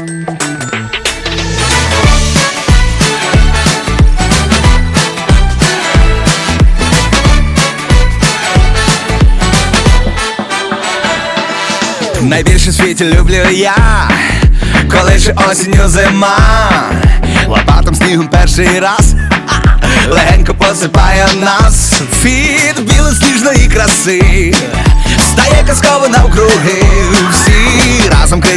Найбільше в світі люблю я, коли ж осінню зима, лопатом снігом перший раз легенько посипає нас. Від білосніжної краси, стає казково навкруги,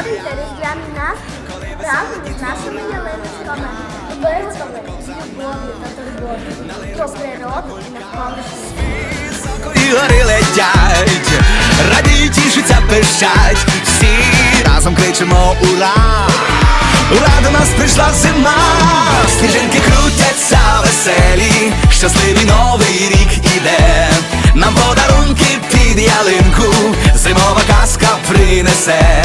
А, шелепі шлюб. Створюйте разом із нашими ялиночками, виготовлені з та турботою про природу і світ. Високої гори летять, радіють, тішаться, пищать, всі разом кричимо ура! Ура, до нас прийшла зима, сніжинки крутяться веселі, щасливий новий рік іде, нам подарунки під ялинку, зимова казка принесе,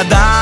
чи